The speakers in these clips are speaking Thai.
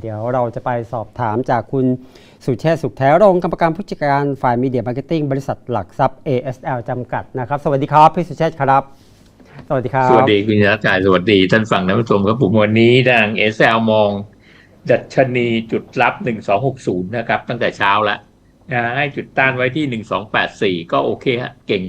เดี๋ยวเราจะไปสอบถามจากคุณสุเชษสุขแท้รองกรรมการผู้จัดการฝ่ายมีเดียมาร์เก็ตติ้งบริษัทหลักทรัพย์ ASL จำกัดนะครับ สวัสดีครับ พี่สุเชษครับ สวัสดีครับ สวัสดีคุณยักษ์จ่ายสวัสดี ท่านฟังท่านผู้ชมครับผมวันนี้ทางเอสแอลมอง ดัชนีจุดรับ 1260 นะครับ ตั้งแต่เช้าแล้วนะให้จุดต้านไว้ที่ 1284 ก็โอเคฮะเก่ง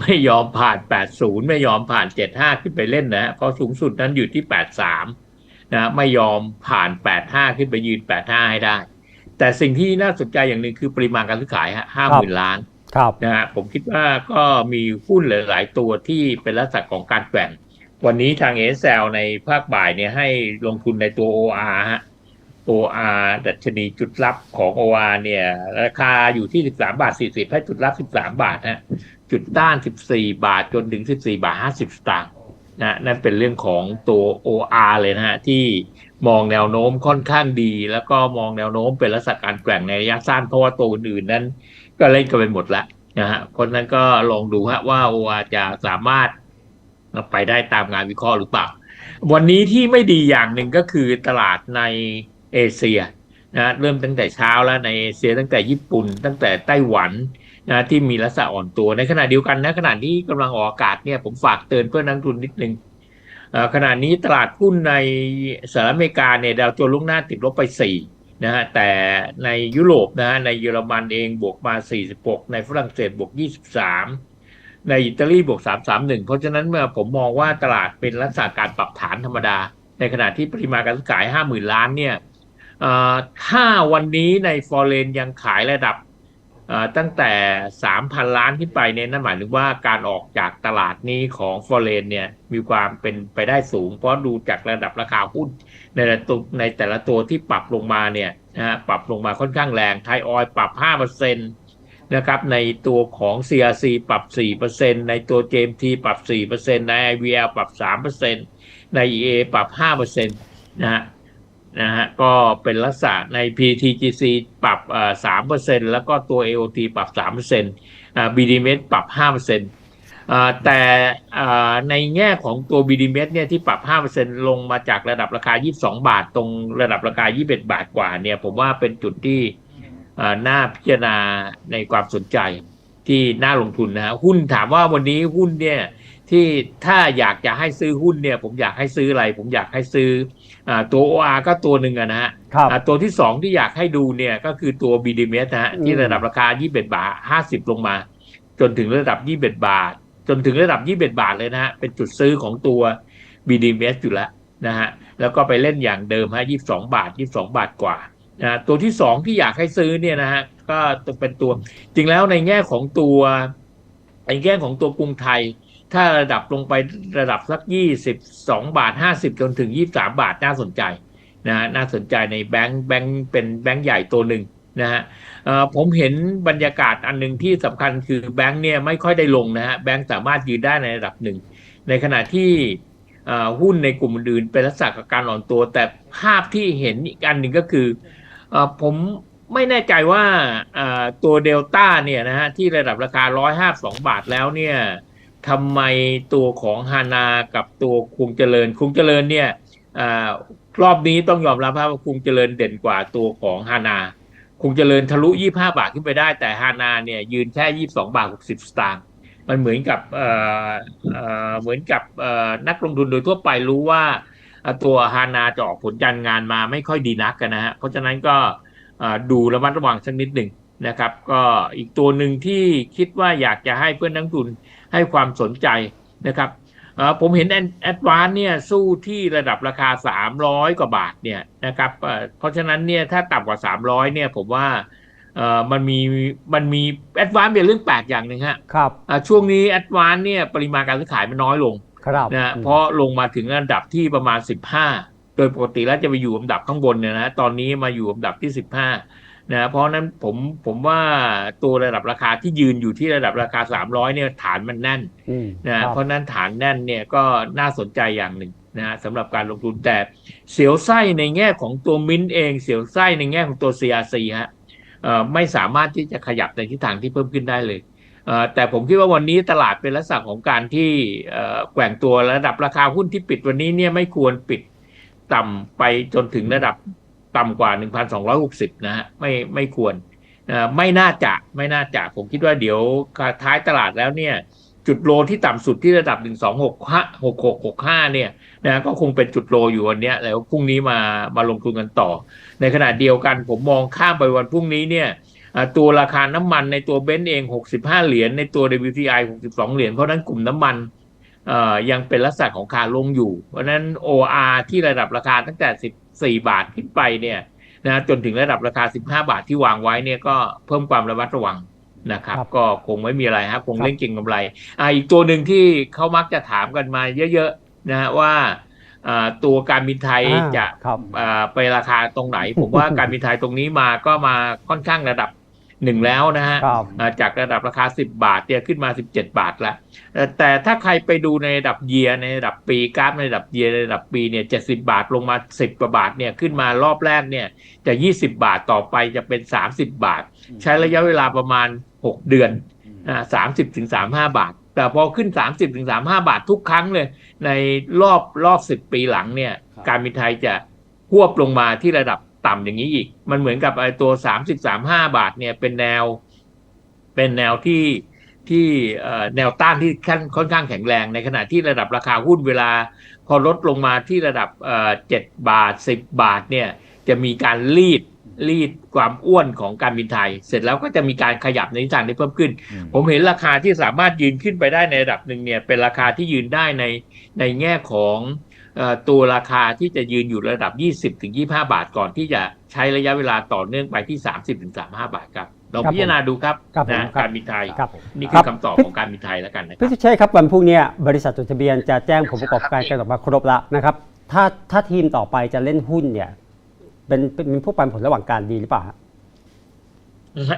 ไม่ยอมผ่าน 80 ไม่ยอมผ่าน 75 ขึ้นไปเล่นนะฮะเพราะสูงสุดนั้นอยู่ที่ 83 นะไม่ยอมผ่าน 85 ขึ้นไปยืน 85 ให้ได้ แต่สิ่งที่น่าสนใจอย่างหนึ่งคือปริมาณการซื้อขายฮะ50,000ล้านครับนะฮะผมคิดว่าก็มีหุ้นหลาย ๆ ตัวที่เป็นลักษณะของการแกว่งวันนี้ทางเอสในภาคบ่ายเนี่ยให้ลงทุนในตัว OR ฮะ OR ดัชนีจุดรับของ OR เนี่ยราคาอยู่ที่ 13 บาท 40 ให้จุดรับ 13 บาทฮะจุดต้าน 14 บาทจนถึง 14 บาท 50 สตางค์ นะนั่นเป็นเรื่องของตัว OR เลยนะฮะที่มองแนวโน้มค่อนข้างดี แล้วก็มองแนวโน้มเป็นลักษณะการแกว่งในระยะสั้นเพราะว่าตัวอื่นนั้น ก็เล่นกันไปหมดแล้วนะฮะเพราะนั้นก็ลองดูฮะว่า OR จะสามารถไปได้ตามงานวิเคราะห์หรือเปล่า วันนี้ที่ไม่ดีอย่างหนึ่งก็คือตลาดในเอเชียนะเริ่มตั้งแต่เช้าแล้วในเอเชียตั้งแต่ญี่ปุ่น ตั้งแต่ไต้หวัน นะที่มีลักษณะอ่อนตัวในขณะเดียวกันนะขณะที่กำลังออกอากาศเนี่ยผมฝากเตือนเพื่อนนักลงทุนนิดนึงขณะนี้ตลาดหุ้นในสหรัฐอเมริกาเนี่ยดาวโจนส์ลุกหน้าติดลบไป4นะฮะแต่ในยุโรปนะฮะในเยอรมันเองบวกมา 46 ในฝรั่งเศสบวก 23 ในอิตาลีบวก 331 เพราะฉะนั้นเมื่อผมมองว่าตลาดเป็นลักษณะการปรับฐานธรรมดา ในขณะที่ปริมาณการซื้อขาย 50,000 ล้านเนี่ยถ้าวันนี้ในฟอร์เรนยังขายระดับ ตั้งแต่ 3,000 ล้านขึ้นไปเนี่ยนั่นหมายถึงว่าการออกจากตลาดนี้ของฟอเรนเนี่ยมีความเป็นไปได้สูง เพราะดูจากระดับราคาหุ้นในแต่ละตัวในแต่ละตัวที่ปรับลงมาเนี่ยนะฮะปรับลงมาค่อนข้างแรงไทยออยปรับ 5%นะครับในตัวของ CRC ปรับ 4%ในตัว JMT ปรับ 4%ใน IVL ปรับ 3%ใน EA ปรับ 5%นะฮะ นะฮะก็เป็นลักษณะใน PTGC ปรับสามเปอ่อ3%แล้วก็ตัว AOT ปรับ3%อ่า BDMs ปรับ5%อ่าแต่อ่ในแง่ของตัว BD m e t เนี่ยที่ปรับ 5%ลงมาจากระดับราคา 22 บาท ตรงระดับราคา 21 บาทกว่าเนี่ย ผมว่าเป็นจุดที่น่าพิจารณาในความสนใจที่น่าลงทุนนะฮะหุ้นถามว่าวันนี้หุ้นเนี่ยที่ถ้าอยากจะให้ซื้อหุ้นเนี่ย ผมอยากให้ซื้ออะไร ผมอยากให้ซื้อ ตัว OR ก็ตัวหนึ่งอะนะฮะครับอ่าตัวที่สองที่อยากให้ดูเนี่ยก็คือตัว BDMs นะฮะอืมที่ระดับราคา 21 บาท 50 ลงมา จนถึงระดับ 21 บาท จนถึงระดับ 21 บาทเลยนะฮะเป็นจุดซื้อของตัว BDMs อยู่แล้วนะฮะแล้วก็ไปเล่นอย่างเดิมฮะ 22 บาท 22 บาทกว่านะฮะตัวที่สองที่อยากให้ซื้อเนี่ยนะฮะก็เป็นตัว จริงแล้วในแง่ของตัวในแง่ของตัวกรุงไทย ถ้าระดับลงไประดับสัก22บาท50จนถึง23บาทน่าสนใจนะฮะน่าสนใจในแบงค์แบงค์เป็นแบงค์ใหญ่ตัวหนึ่งนะฮะผมเห็นบรรยากาศอันหนึ่งที่สำคัญคือแบงค์เนี่ยไม่ค่อยได้ลงนะฮะแบงค์สามารถยืนได้ในระดับหนึ่ง ในขณะที่หุ้นในกลุ่มอื่นเป็นลักษณะการอ่อนตัว แต่ภาพที่เห็นอีกอันหนึ่งก็คืออผมไม่แน่ใจว่าตัวเดลต้าเนี่ยนะฮะที่ระดับราคา 152 บาทแล้วเนี่ย ทำไมตัวของฮานากับตัวคุงเจริญ คุงเจริญเนี่ยอรอบนี้ต้องยอมรับว่าคุงเจริญเด่นกว่าตัวของฮานา คุงเจริญทะลุ 25 บาทขึ้นไปได้ แต่ฮานาเนี่ยยืนแค่ 22 บาท 60 สตางค์มันเหมือนกับเเเหมือนกับนักลงทุนโดยทั่วไปรู้ว่าตัวฮานาจะออกผลการงานมาไม่ค่อยดีนักกันนะฮะ เพราะฉะนั้นก็ดูระมัดระวังสักนิดหนึ่ง นะครับ ก็อีกตัวหนึ่งที่คิดว่าอยากจะให้เพื่อนนักลงทุนให้ความสนใจนะครับเอ่อผมเห็นแอดวานเนี่ยสู้ที่ระดับราคา 300 กว่าบาทเนี่ยนะครับเอ่อเพราะฉะนั้นเนี่ยถ้าต่ำกว่า 300 เนี่ยผมว่าเอ่อมันมีมันมีแอดวานเป็นเรื่องแปลกอย่างหนึ่งฮะครับอ่าช่วงนี้แอดวานเนี่ยปริมาณการซื้อขายมันน้อยลงครับนะฮะเพราะลงมาถึงอันดับที่ประมาณ 15 โดยปกติแล้วจะไปอยู่อันดับข้างบนเนี่ยนะตอนนี้มาอยู่อันดับที่ 15 นะเพราะฉะนั้นผมผมว่าตัวระดับราคาที่ยืนอยู่ที่ระดับราคา 300เนี่ยฐานมันแน่นอืมนะคฮะรับเพราะฉะนั้นฐานแน่นเนี่ยก็น่าสนใจอย่างหนึ่งนะฮะสำหรับการลงทุนแต่เสียวไส้ในแง่ของตัวมิ้นท์เองเสียวไส้ในแง่ของตัว CRC ฮะเอ่อไม่สามารถที่จะขยับในทิศทางที่เพิ่มขึ้นได้เลยเอ่อแต่ผมคิดว่าวันนี้ตลาดเป็นลักษณะของการที่เอ่อแกว่งตัวระดับราคาหุ้นที่ปิดวันนี้เนี่ยไม่ควรปิดต่ำไปจนถึงระดับ ต่ำกว่า 1,260 นะฮะไม่ไม่ควรนะไม่น่าจะไม่น่าจะผมคิดว่าเดี๋ยวท้ายตลาดแล้วเนี่ย จุดโลที่ต่ำสุดที่ระดับ 126665 เนี่ยนะก็คงเป็นจุดโลอยู่วันนี้แล้วพรุ่งนี้มามาลงทุนกันต่อ ในขณะเดียวกันผมมองข้ามไปวันพรุ่งนี้เนี่ยตัวราคาน้ำมันในตัวเบนซ์เอง 65 เหรียญในตัว WTI 62 เหรียญเพราะนั้นกลุ่มน้ำมันยังเป็นลักษณะของขาลงอยู่ เพราะนั้น OR ที่ระดับราคาตั้งแต่ 10 14 บาทขึ้นไปเนี่ยนะจนถึงระดับราคา 15 บาทที่วางไว้เนี่ยก็เพิ่มความระมัดระวังนะครับครับก็คงไม่มีอะไรครับคงครับเล่นเก่งกำไรอ่าอีกตัวหนึ่งที่เขามักจะถามกันมาเยอะๆนะฮะว่าอ่าตัวการบินไทยอ่าจะครับอ่าไปราคาตรงไหน ผมว่าการบินไทยตรงนี้มาก็มาค่อนข้างระดับ หนึ่งแล้วนะฮะครับอ่าจากระดับราคา 10 บาทเนี่ยขึ้นมา 17 บาทแล้วเอ่อแต่ถ้าใครไปดูในระดับเยียในระดับปีกราฟในระดับเยียในระดับปีเนี่ย70บาทลงมา 10กว่าบาทเนี่ยขึ้นมารอบแรกเนี่ยจะ 20 บาทต่อไปจะเป็น 30 บาท ใช้ระยะเวลาประมาณ 6 เดือนอ่า30ถึง35บาท แต่พอขึ้น 30ถึง35 บาททุกครั้งเลย ในรอบรอบ 10 ปีหลังเนี่ยครับการบินไทยจะควบลงมาที่ระดับ ต่ำอย่างนี้อีก มันเหมือนกับไอ้ตัว30 35บาทเนี่ยเป็นแนว เป็นแนวที่ที่เอ่อแนวต้านที่ค่อนค่อนข้างแข็งแรง ในขณะที่ระดับราคาหุ้นเวลา พอลดลงมาที่ระดับเอ่อ7บาท10บาทเนี่ยจะมีการรีดรีดความอ้วนของการบินไทย เสร็จแล้วก็จะมีการขยับในทิศทางที่เพิ่มขึ้น ผมเห็นราคาที่สามารถยืนขึ้นไปได้ในระดับหนึ่งเนี่ยเป็นราคาที่ยืนได้ในในแง่ของเออ ตัวราคาที่จะยืนอยู่ระดับ 20ถึง25 บาทก่อนที่จะใช้ระยะเวลาต่อเนื่องไปที่ 30ถึง35 บาทครับลองครับพิจารณาดูครับครับผมนะครับการบินไทยครับนี่คคืรัอบคำตอบของการบินไทยแล้วกันนะคพี่รับสุเชษฐ์ครับวันพรุ่งเนี้ยบริษัทจดทะเบียนจะแจ้งผลประกอบการกันออกมาครบแล้วนะครับถ้าถ้าทีมต่อไปจะเล่นหุ้นเนี่ยเป็นเป็นมีผู้ปันผลระหว่างการดีหรือเปล่าฮะ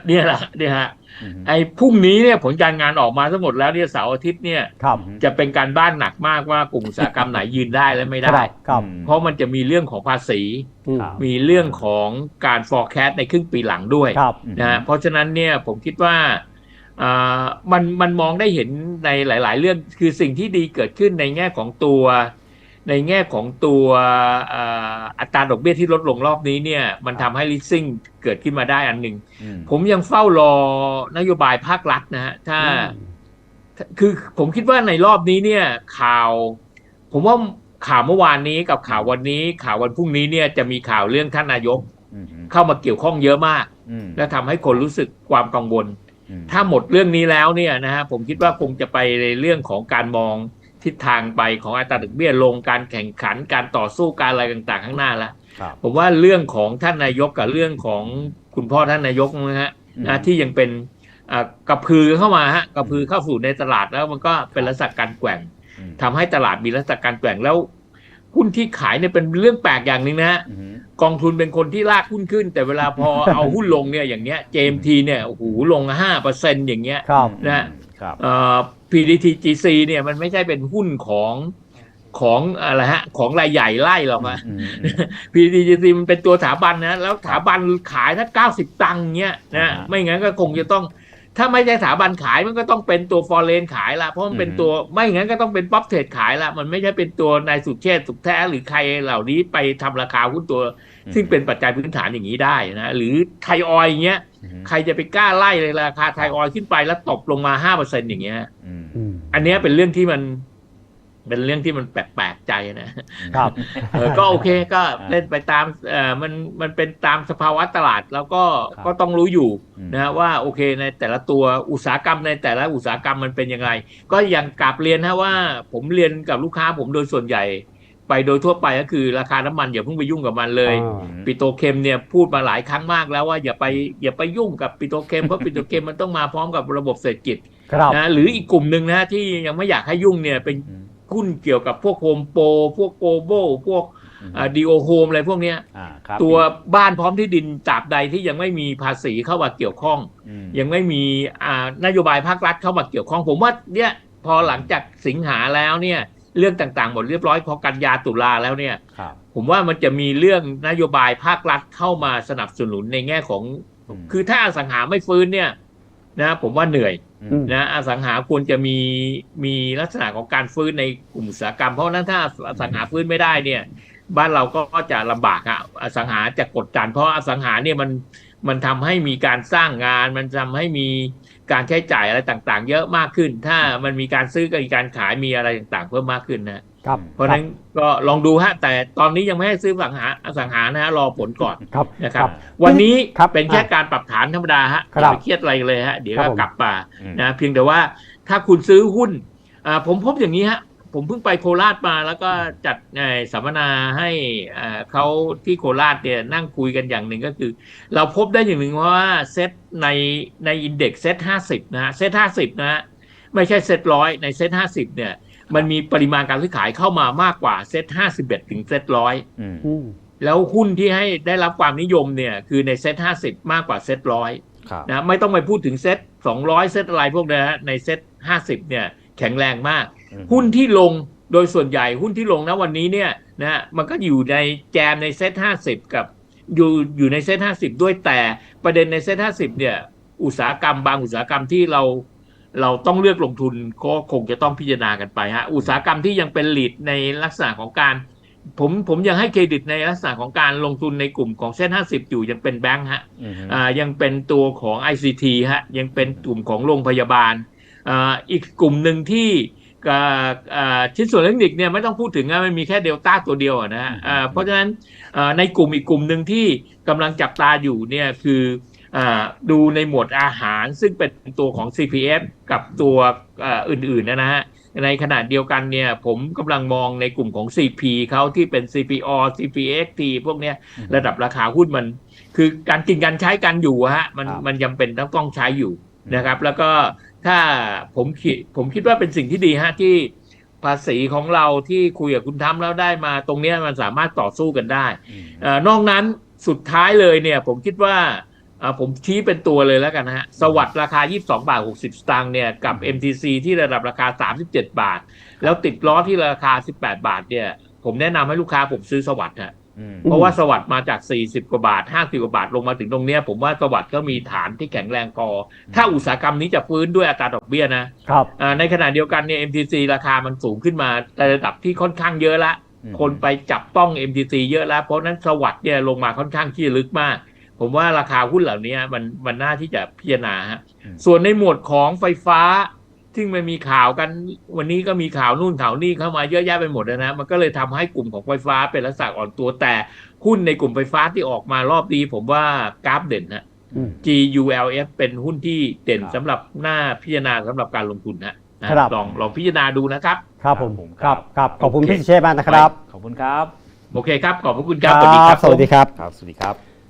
เนี่ยแหละเนี่ยฮะอืมไอ้พรุ่งนี้เนี่ยผลการงานออกมาทั้งหมดแล้วเนี่ยเสาร์อาทิตย์เนี่ยครับจะเป็นการบ้านหนักมากว่ากลุ่มอุตสาหกรรมไหนยืนได้และไม่ครัได้บครับเพราะมันจะมีเรื่องของภาษีอืมครับมีเรื่องของการ forecast ในครึ่งปีหลังด้วยครับนะฮะเพราะฉะนั้นเนี่ยผมคิดว่าอ่ามันมันมองได้เห็นในหลาย ๆ เรื่องคือสิ่งที่ดีเกิดขึ้นในแง่ของตัว ในแง่ของตัวอ่าอัตราดอกเบี้ยที่ลดลงรอบนี้เนี่ย มันทำให้ leasing เกิดขึ้นมาได้อันหนึ่งอืมผมยังเฝ้ารอนโยบายภาครัฐนะฮะ ถ้า คือผมคิดว่าในรอบนี้เนี่ย ข่าว ผมว่าข่าวเมื่อวานนี้กับข่าววันนี้ ข่าววันพรุ่งนี้เนี่ยจะมีข่าวเรื่องท่านนายกอืมเข้ามาเกี่ยวข้องเยอะมากอืมและทำให้คนรู้สึกความกังวลอืมถ้าหมดเรื่องนี้แล้วเนี่ยนะฮะผมคิดว่าคงจะไปในเรื่องของการมอง ทิศทางไปของอัตราดอกเบี้ยลงการแข่งขันการต่อสู้การอะไรต่างๆ ข้างหน้าแล้วครับผมว่าเรื่องของท่านนายกกับเรื่องของคุณพ่อท่านนายกนะฮะอืมนะที่ยังเป็นอ่ากระพือเข้ามาฮะกระพือเข้าสู่ในตลาดแล้วมันก็เป็นลักษณะการแกว่งอืมทำให้ตลาดมีลักษณะการแกว่งแล้วหุ้นที่ขายเนี่ยเป็นเรื่องแปลกอย่างหนึ่งนะฮะอืมกองทุนเป็นคนที่ลากหุ้นขึ้น แต่เวลาพอเอาหุ้นลงเนี่ยอย่างเงี้ย JMT เนี่ยโอ้โหลงห้าเปอร์เซ็นต์อย่างเงี้ยครับนะครับเอ่อ PDTGC เนี่ยมันไม่ใช่เป็นหุ้นของของอะไรฮะของรายใหญ่ไล่หรอกนะอืม PDTGC มันเป็นตัวสถาบันนะแล้วสถาบันขายถ้าเก้าสิบตังค์เงี้ยอ่านะฮะไม่งั้นก็คงจะต้องถ้าไม่ใช่สถาบันขายมันก็ต้องเป็นตัวฟอร์เรนขายละเพราะมันเป็นอืมตัวไม่งั้นก็ต้องเป็นป๊อปเทรดขายละมันไม่ใช่เป็นตัวนายสุเชษฐ์สุขแท้หรือใครเหล่านี้ไปทำราคาหุ้นตัว ซึ่งเป็นปัจจัยพื้นฐานอย่างนี้ได้นะหรือไทยออยล์อย่างเงี้ยอืมใครจะไปกล้าไล่เลยราคาไทยออยล์ขึ้นไปแล้วตบลงมาห้าเปอร์เซ็นอย่างเงี้ยอืมอืมอันเนี้ยเป็นเรื่องที่มันเป็นเรื่องที่มันแปลกๆใจนะครับเออก็โอเคก็เล่นไปตามเออมันมันเป็นตามสภาวะตลาดแล้วก็ครับก็ต้องรู้อยู่อืมนะว่าโอเคในแต่ละตัวอุตสาหกรรมในแต่ละอุตสาหกรรมมันเป็นยังไง ก็อย่างกลับเรียนนะว่า ผมเรียนกับลูกค้าผมโดยส่วนใหญ่ ไปโดยทั่วไปก็คือราคาน้ำมันอย่าเพิ่งไปยุ่งกับมันเลยอ่าปิโตรเคมเนี่ยพูดมาหลายครั้งมากแล้วว่าอย่าไปอย่าไปยุ่งกับปิโตรเคมเพราะปิโตรเคมมันต้องมาพร้อมกับระบบเศรษฐกิจครับนะหรืออีกกลุ่มหนึ่งนะที่ยังไม่อยากให้ยุ่งเนี่ยเป็นอืมหุ้นเกี่ยวกับพวกโฮมโปรพวกโกลบอลพวกอืมดีโอโฮมอะไรพวกเนี้ยอ่าครับตัวบ้านพร้อมที่ดินตราบใดที่ยังไม่มีภาษีเข้ามาเกี่ยวข้องอืมยังไม่มีอ่านโยบายภาครัฐเข้ามาเกี่ยวข้อง ผมว่าเนี่ยพอหลังจากสิงหาแล้วเนี่ย เรื่องต่างๆหมดเรียบร้อยพอกันยาตุลาแล้วเนี่ยครับผมว่ามันจะมีเรื่องนโยบายภาครัฐเข้ามาสนับสนุนในแง่ของอืมคือถ้าอสังหาไม่ฟื้นเนี่ย นะ ผมว่าเหนื่อยอืมนะอสังหาควรจะมีมีลักษณะของการฟื้นในกลุ่มอุตสาหกรรมเพราะฉะนั้นถ้าอสังหาฟื้นไม่ได้เนี่ย บ้านเราก็จะลำบากอะอสังหาจะกดดันเพราะอสังหาเนี่ยมัน มันทำให้มีการสร้างงาน มันทำให้มีการใช้จ่ายอะไรต่างๆ เยอะมากขึ้น ถ้ามันมีการซื้อกับมีการขายมีอะไรต่างๆ เพิ่มมากขึ้นนะครับเพราะฉะนั้นก็ลองดูฮะแต่ตอนนี้ยังไม่ให้ซื้ออสังหาอสังหานะฮะรอผลก่อนครับนะครับ วันนี้ครับเป็นแค่อะการปรับฐานธรรมดาฮะครับอย่าไปเครียดอะไรเลยฮะเดี๋ยวครัก็บผมกลับมาอืมนะเพียงแต่ว่าถ้าคุณซื้อหุ้นอ่าผมพบอย่างนี้ฮะ ผมเพิ่งไปโคราชมาแล้วก็จัดเอ่อสัมมนาให้อ่าเขาที่โคราชเนี่ยนั่งคุยกันอย่างหนึ่งก็คือ เราพบได้อย่างหนึ่งว่าเซตในในอินเด็กซ์เซตห้าสิบนะฮะเซตห้าสิบนะฮะไม่ใช่เซตร้อยในเซตห้าสิบเนี่ยมันมีปริมาณการซื้อขายเข้ามามากกว่าเซตห้าสิบเอ็ดถึงเซตร้อยอืมอืมแล้วหุ้นที่ให้ได้รับความนิยมเนี่ยคือในเซตห้าสิบมากกว่าเซตร้อยครับนะไม่ต้องไปพูดถึงเซตสองร้อยเซตอะไรพวกนี้นฮะในเซตห้าสิบเนี่ยแข็งแรงมากอืม หุ้นที่ลงโดยส่วนใหญ่หุ้นที่ลงนะวันนี้เนี่ยนะฮะมันก็อยู่ในแจมในเซตห้าสิบกับอยู่อยู่ในเซตห้าสิบด้วยแต่ประเด็นในเซตห้าสิบเนี่ย อุตสาหกรรมบางอุตสาหกรรมที่เราเราต้องเลือกลงทุนก็คงจะต้องพิจารณากันไปฮะอุตสาหกรรมที่ยังเป็นหลีดในลักษณะของการผมผมยังให้เครดิตในลักษณะของการลงทุนในกลุ่มของเส้น 50 อยู่ยังเป็นแบงค์ฮะอืมอ่ายังเป็นตัวของ ICT ฮะยังเป็นกลุ่มของโรงพยาบาลอ่าอีกกลุ่มหนึ่งที่อ่าอ่า ชิ้นส่วนเทคนิคเนี่ยไม่ต้องพูดถึงนะมันมีแค่เดลต้าตัวเดียวอะนะฮะอ่าเพราะฉะนั้นอ่าในกลุ่มอีกกลุ่มหนึ่งที่กำลังจับตาอยู่เนี่ยคืออ่าดูในหมวดอาหารซึ่งเป็นตัวของ CPF กับตัวอ่าอื่นๆนะนะฮะในขณะเดียวกันเนี่ยผมกำลังมองในกลุ่มของ CP เขาที่เป็น CPO CPXT พวกเนี้ยระดับราคาหุ้นมัน คือการกินการใช้กันอยู่อะฮะมันครับมันจำเป็นต้องต้องใช้อยู่นะครับ แล้วก็ ถ้าผมคิดผมคิดว่าเป็นสิ่งที่ดีฮะที่ภาษีของเราที่คุยกับคุณทำแล้วได้มาตรงเนี้ยมันสามารถต่อสู้กันได้อืมเอ่อนอกนั้นสุดท้ายเลยเนี่ย ผมคิดว่าอ่าผมชี้เป็นตัวเลยแล้วกันนะฮะ สวัสด์ราคา 22 บาท 60 สตางค์เนี่ย กับ MTC ที่ระดับราคา 37 บาท แล้วติดล้อที่ราคา 18 บาทเนี่ย ผมแนะนำให้ลูกค้าผมซื้อสวัสด์ฮะอืม เพราะว่าสวัสด์มาจาก 40 กว่าบาท 50 กว่าบาทลงมาถึงตรงเนี้ย ผมว่าสวัสด์ก็มีฐานที่แข็งแรงพอถ้าอุตสาหกรรมนี้จะฟื้นด้วยอัตราดอกเบี้ยนะครับอ่าในขณะเดียวกันเนี่ย MTC ราคามันสูงขึ้นมาในระดับที่ค่อนข้างเยอะละอืมคนไปจับต้อง MTC เยอะแล้ว เพราะฉะนั้นสวัสด์เนี่ยลงมาค่อนข้างที่จะลึกมาก ผมว่าราคาหุ้นเหล่านี้มันมันน่าที่จะพิจารณาฮะอืมส่วนในหมวดของไฟฟ้า ซึ่งมันมีข่าวกันวันนี้ก็มีข่าวนู่นข่าวนี่เข้ามาเยอะแยะไปหมดนะ มันก็เลยทำให้กลุ่มของไฟฟ้าเป็นลักษณะอ่อนตัวแต่หุ้นในกลุ่มไฟฟ้าที่ออกมารอบนี้ผมว่ากราฟเด่นฮะอืม GULF เป็นหุ้นที่เด่นครับสำหรับหน้าพิจารณาสำหรับการลงทุนฮะนะครับลองลองพิจารณาดูนะครับ ครับผมผมครับครับขอบคุณโอเคพี่สุเชษฐ์มากนะครับ ขอบคุณครับ โอเคครับ ขอบพระคุณครับ สวัสดีครับ สวัสดีครับครับสวัสดีครับ